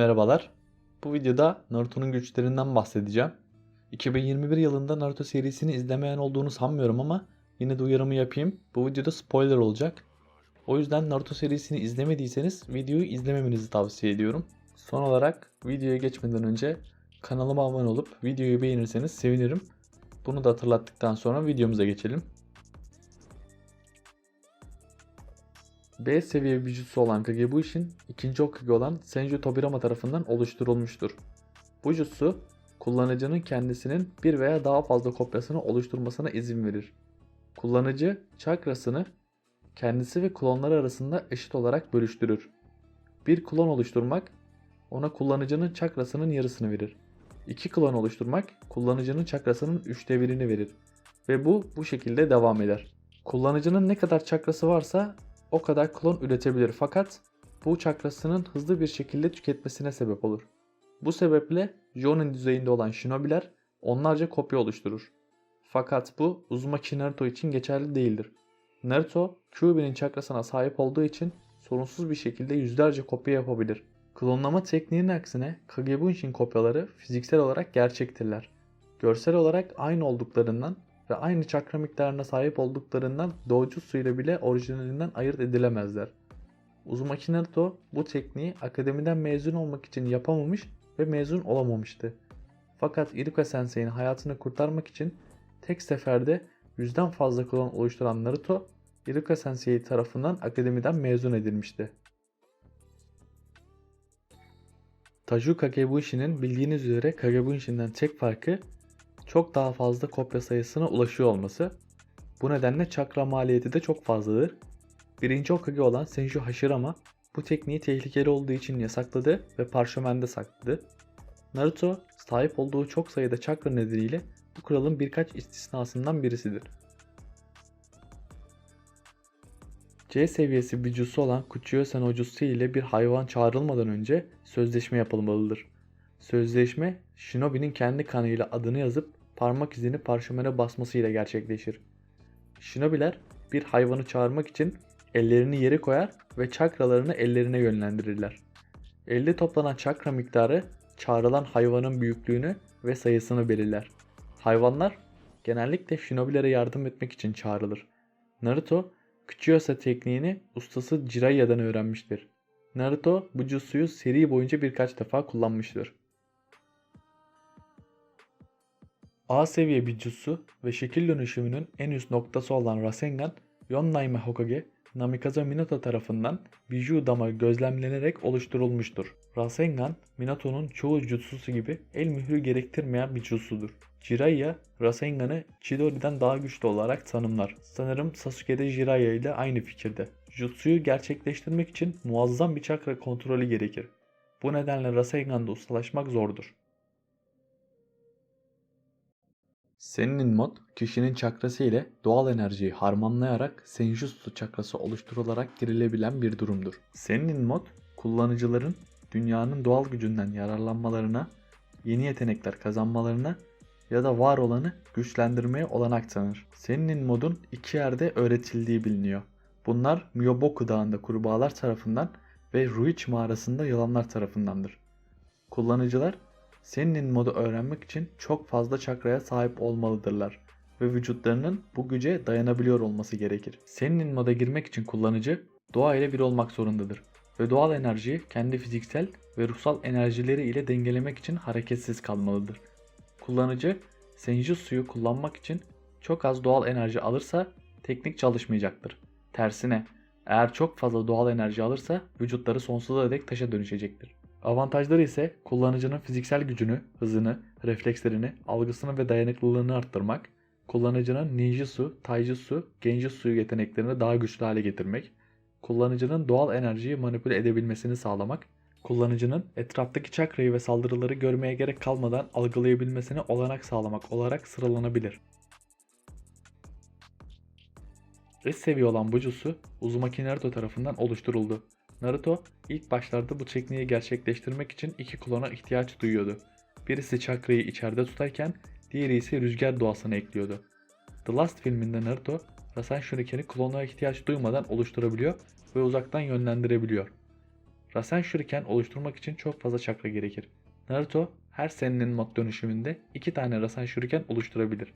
Merhabalar. Bu videoda Naruto'nun güçlerinden bahsedeceğim. 2021 yılında Naruto serisini izlemeyen olduğunu sanmıyorum ama yine de uyarımı yapayım. Bu videoda spoiler olacak. O yüzden Naruto serisini izlemediyseniz videoyu izlememenizi tavsiye ediyorum. Son olarak videoya geçmeden önce kanalıma abone olup videoyu beğenirseniz sevinirim. Bunu da hatırlattıktan sonra videomuza geçelim. B seviye bir jutsu olan Kagebunshin, ikinci Hokage olan Senju Tobirama tarafından oluşturulmuştur. Bu jutsu, kullanıcının kendisinin bir veya daha fazla kopyasını oluşturmasına izin verir. Kullanıcı çakrasını kendisi ve klonları arasında eşit olarak bölüştürür. Bir klon oluşturmak, ona kullanıcının çakrasının yarısını verir. İki klon oluşturmak, kullanıcının çakrasının üçte birini verir. Ve bu bu şekilde devam eder. Kullanıcının ne kadar çakrası varsa o kadar klon üretebilir fakat bu çakrasının hızlı bir şekilde tüketmesine sebep olur. Bu sebeple Jonin düzeyinde olan shinobiler onlarca kopya oluşturur. Fakat bu Uzumaki Naruto için geçerli değildir. Naruto, Kyuubi'nin çakrasına sahip olduğu için sorunsuz bir şekilde yüzlerce kopya yapabilir. Klonlama tekniğinin aksine Kagebunshin kopyaları fiziksel olarak gerçektirler. Görsel olarak aynı olduklarından ve aynı çakra miktarına sahip olduklarından Dojutsu ile bile orijinalinden ayırt edilemezler. Uzumaki Naruto bu tekniği akademiden mezun olmak için yapamamış ve mezun olamamıştı. Fakat Iruka Sensei'nin hayatını kurtarmak için tek seferde yüzden fazla klon oluşturan Naruto, Iruka Sensei tarafından akademiden mezun edilmişti. Taju Kagebushi'nin bildiğiniz üzere Kagebunshin'den tek farkı çok daha fazla kopya sayısına ulaşıyor olması. Bu nedenle çakra maliyeti de çok fazladır. Birinci Hokage olan Senju Hashirama bu tekniği tehlikeli olduğu için yasakladı ve parşömende sakladı. Naruto sahip olduğu çok sayıda çakra nedeniyle bu kuralın birkaç istisnasından birisidir. C seviyesi jutsu olan Kuchiyo no Jutsu ile bir hayvan çağrılmadan önce sözleşme yapılmalıdır. Sözleşme, Shinobi'nin kendi kanıyla adını yazıp parmak izini parşömene basmasıyla gerçekleşir. Shinobiler bir hayvanı çağırmak için ellerini yere koyar ve çakralarını ellerine yönlendirirler. Elde toplanan çakra miktarı çağrılan hayvanın büyüklüğünü ve sayısını belirler. Hayvanlar genellikle shinobilere yardım etmek için çağrılır. Naruto, Kuchiyosa tekniğini ustası Jiraiya'dan öğrenmiştir. Naruto bu jutsuyu seri boyunca birkaç defa kullanmıştır. A seviye bir ve şekil dönüşümünün en üst noktası olan Rasengan, Yonnaime Hokage, Namikaze Minato tarafından Biju Dama gözlemlenerek oluşturulmuştur. Rasengan, Minato'nun çoğu jutsusu gibi el mührü gerektirmeyen bir jutsudur. Jiraiya, Rasengan'ı Chidori'den daha güçlü olarak tanımlar. Sanırım Sasuke de Jiraiya ile aynı fikirde. Jutsuyu gerçekleştirmek için muazzam bir çakra kontrolü gerekir. Bu nedenle Rasengan'da ustalaşmak zordur. Senin mod kişinin çakrası ile doğal enerjiyi harmanlayarak Senjutsu çakrası oluşturularak girilebilen bir durumdur. Senin mod kullanıcıların dünyanın doğal gücünden yararlanmalarına, yeni yetenekler kazanmalarına ya da var olanı güçlendirmeye olanak tanır. Senin modun iki yerde öğretildiği biliniyor. Bunlar Myoboku Dağı'nda kurbağalar tarafından ve Ruichi mağarasında yılanlar tarafındandır. Kullanıcılar senin modu öğrenmek için çok fazla çakraya sahip olmalıdırlar ve vücutlarının bu güce dayanabiliyor olması gerekir. Senin moda girmek için kullanıcı doğa ile bir olmak zorundadır ve doğal enerjiyi kendi fiziksel ve ruhsal enerjileri ile dengelemek için hareketsiz kalmalıdır. Kullanıcı Senjutsu'yu kullanmak için çok az doğal enerji alırsa teknik çalışmayacaktır. Tersine eğer çok fazla doğal enerji alırsa vücutları sonsuza dek taşa dönüşecektir. Avantajları ise kullanıcının fiziksel gücünü, hızını, reflekslerini, algısını ve dayanıklılığını arttırmak, kullanıcının ninjutsu, taijutsu, genjutsu yeteneklerini daha güçlü hale getirmek, kullanıcının doğal enerjiyi manipüle edebilmesini sağlamak, kullanıcının etraftaki çakrayı ve saldırıları görmeye gerek kalmadan algılayabilmesine olanak sağlamak olarak sıralanabilir. Üst seviye olan bu jutsu Uzumaki Naruto tarafından oluşturuldu. Naruto ilk başlarda bu tekniği gerçekleştirmek için iki klona ihtiyaç duyuyordu. Birisi çakrayı içeride tutarken diğeri ise rüzgar doğasını ekliyordu. The Last filminde Naruto Rasen Shuriken'i klonlara ihtiyaç duymadan oluşturabiliyor ve uzaktan yönlendirebiliyor. Rasen Shuriken oluşturmak için çok fazla çakra gerekir. Naruto her senenin mod dönüşümünde 2 tane Rasen Shuriken oluşturabilir.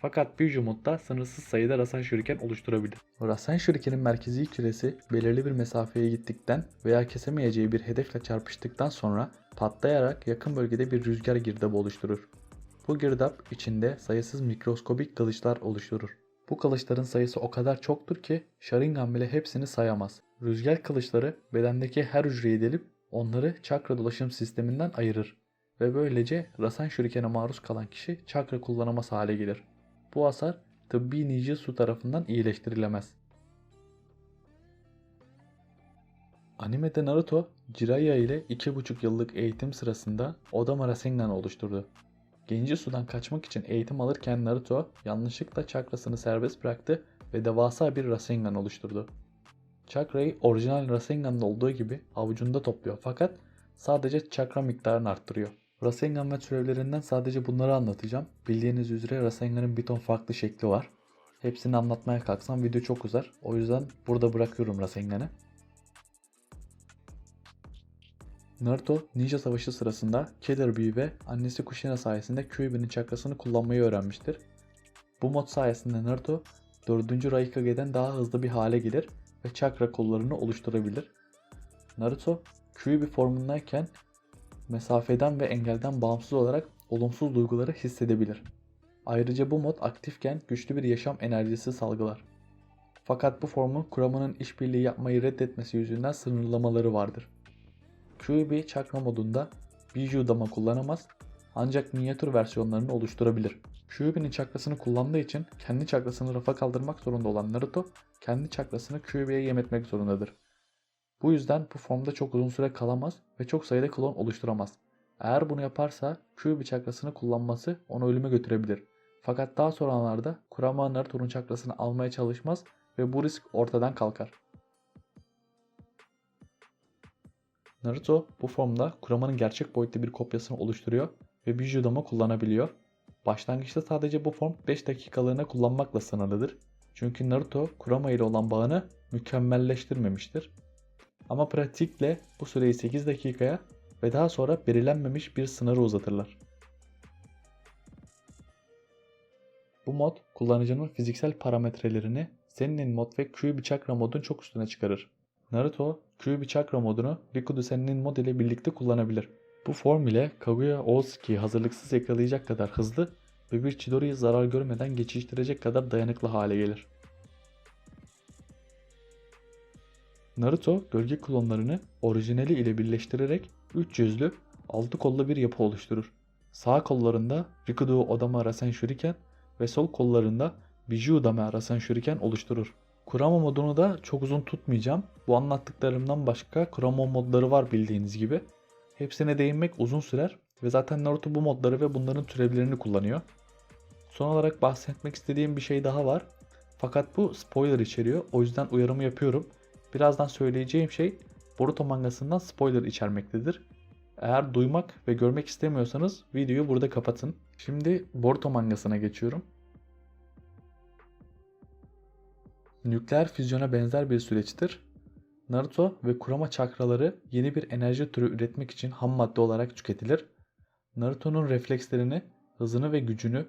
Fakat Biju modda sınırsız sayıda Rasen Shuriken oluşturabilir. Rasen Shuriken'in merkezi küresi belirli bir mesafeye gittikten veya kesemeyeceği bir hedefle çarpıştıktan sonra patlayarak yakın bölgede bir rüzgar girdabı oluşturur. Bu girdap içinde sayısız mikroskobik kılıçlar oluşturur. Bu kılıçların sayısı o kadar çoktur ki Sharingan bile hepsini sayamaz. Rüzgar kılıçları bedendeki her hücreye delip onları çakra dolaşım sisteminden ayırır ve böylece Rasen Shuriken'e maruz kalan kişi çakra kullanamaz hale gelir. Bu hasar tıbbi ninjutsu tarafından iyileştirilemez. Animede Naruto, Jiraiya ile 2,5 yıllık eğitim sırasında Odama Rasengan oluşturdu. Genjutsu'dan kaçmak için eğitim alırken Naruto yanlışlıkla çakrasını serbest bıraktı ve devasa bir Rasengan oluşturdu. Çakrayı orijinal Rasengan'da olduğu gibi avucunda topluyor fakat sadece çakra miktarını arttırıyor. Rasengan ve türevlerinden sadece bunları anlatacağım. Bildiğiniz üzere Rasengan'ın bir ton farklı şekli var. Hepsini anlatmaya kalksam video çok uzar. O yüzden burada bırakıyorum Rasengan'ı. Naruto ninja savaşı sırasında Killer Bee ve annesi Kushina sayesinde Kyuubi'nin çakrasını kullanmayı öğrenmiştir. Bu mod sayesinde Naruto 4. Raikage'den daha hızlı bir hale gelir ve çakra kollarını oluşturabilir. Naruto Kyuubi formundayken mesafeden ve engelden bağımsız olarak olumsuz duyguları hissedebilir. Ayrıca bu mod aktifken güçlü bir yaşam enerjisi salgılar. Fakat bu formun Kurama'nın işbirliği yapmayı reddetmesi yüzünden sınırlamaları vardır. Kyuubi çakra modunda Biju Dama kullanamaz ancak minyatür versiyonlarını oluşturabilir. Kyuubi'nin çakrasını kullandığı için kendi çakrasını rafa kaldırmak zorunda olan Naruto kendi çakrasını Kyuubi'ye yem etmek zorundadır. Bu yüzden bu formda çok uzun süre kalamaz ve çok sayıda klon oluşturamaz. Eğer bunu yaparsa Kyuubi çakrasını kullanması onu ölüme götürebilir. Fakat daha sonralarda Kurama Naruto'nun çakrasını almaya çalışmaz ve bu risk ortadan kalkar. Naruto bu formda Kurama'nın gerçek boyutta bir kopyasını oluşturuyor ve Biju Dama kullanabiliyor. Başlangıçta sadece bu form 5 dakikalığına kullanmakla sınırlıdır. Çünkü Naruto Kurama ile olan bağını mükemmelleştirmemiştir. Ama pratikle bu süreyi 8 dakikaya ve daha sonra belirlenmemiş bir sınırı uzatırlar. Bu mod kullanıcının fiziksel parametrelerini Senin mod ve Kyuubi Chakra modun çok üstüne çıkarır. Naruto, Kyuubi Chakra modunu Rikudu Senin mod ile birlikte kullanabilir. Bu form ile Kaguya Osuki'yi hazırlıksız yakalayacak kadar hızlı ve bir Chidori'yi zarar görmeden geçiştirecek kadar dayanıklı hale gelir. Naruto gölge klonlarını orijinali ile birleştirerek 3 yüzlü 6 kollu bir yapı oluşturur. Sağ kollarında Rikudo Odama Rasen Shuriken ve sol kollarında Biju Udama Rasen Shuriken oluşturur. Kurama modunu da çok uzun tutmayacağım. Bu anlattıklarımdan başka Kurama modları var bildiğiniz gibi. Hepsine değinmek uzun sürer ve zaten Naruto bu modları ve bunların türevlerini kullanıyor. Son olarak bahsetmek istediğim bir şey daha var. Fakat bu spoiler içeriyor. O yüzden uyarımı yapıyorum. Birazdan söyleyeceğim şey Boruto mangasından spoiler içermektedir. Eğer duymak ve görmek istemiyorsanız videoyu burada kapatın. Şimdi Boruto mangasına geçiyorum. Nükleer füzyona benzer bir süreçtir. Naruto ve Kurama çakraları yeni bir enerji türü üretmek için ham madde olarak tüketilir. Naruto'nun reflekslerini, hızını ve gücünü,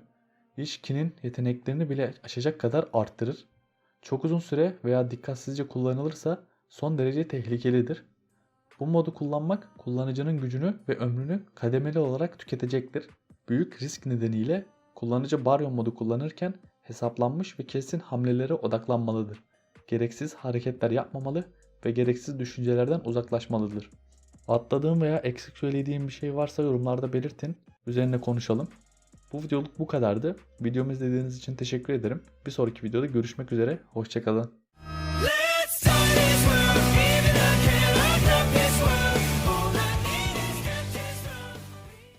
Ishki'nin yeteneklerini bile aşacak kadar arttırır. Çok uzun süre veya dikkatsizce kullanılırsa son derece tehlikelidir. Bu modu kullanmak kullanıcının gücünü ve ömrünü kademeli olarak tüketecektir. Büyük risk nedeniyle kullanıcı Baryon modu kullanırken hesaplanmış ve kesin hamlelere odaklanmalıdır. Gereksiz hareketler yapmamalı ve gereksiz düşüncelerden uzaklaşmalıdır. Atladığım veya eksik söylediğim bir şey varsa yorumlarda belirtin. Üzerine konuşalım. Bu videoluk bu kadardı. Videomu izlediğiniz için teşekkür ederim. Bir sonraki videoda görüşmek üzere. Hoşçakalın.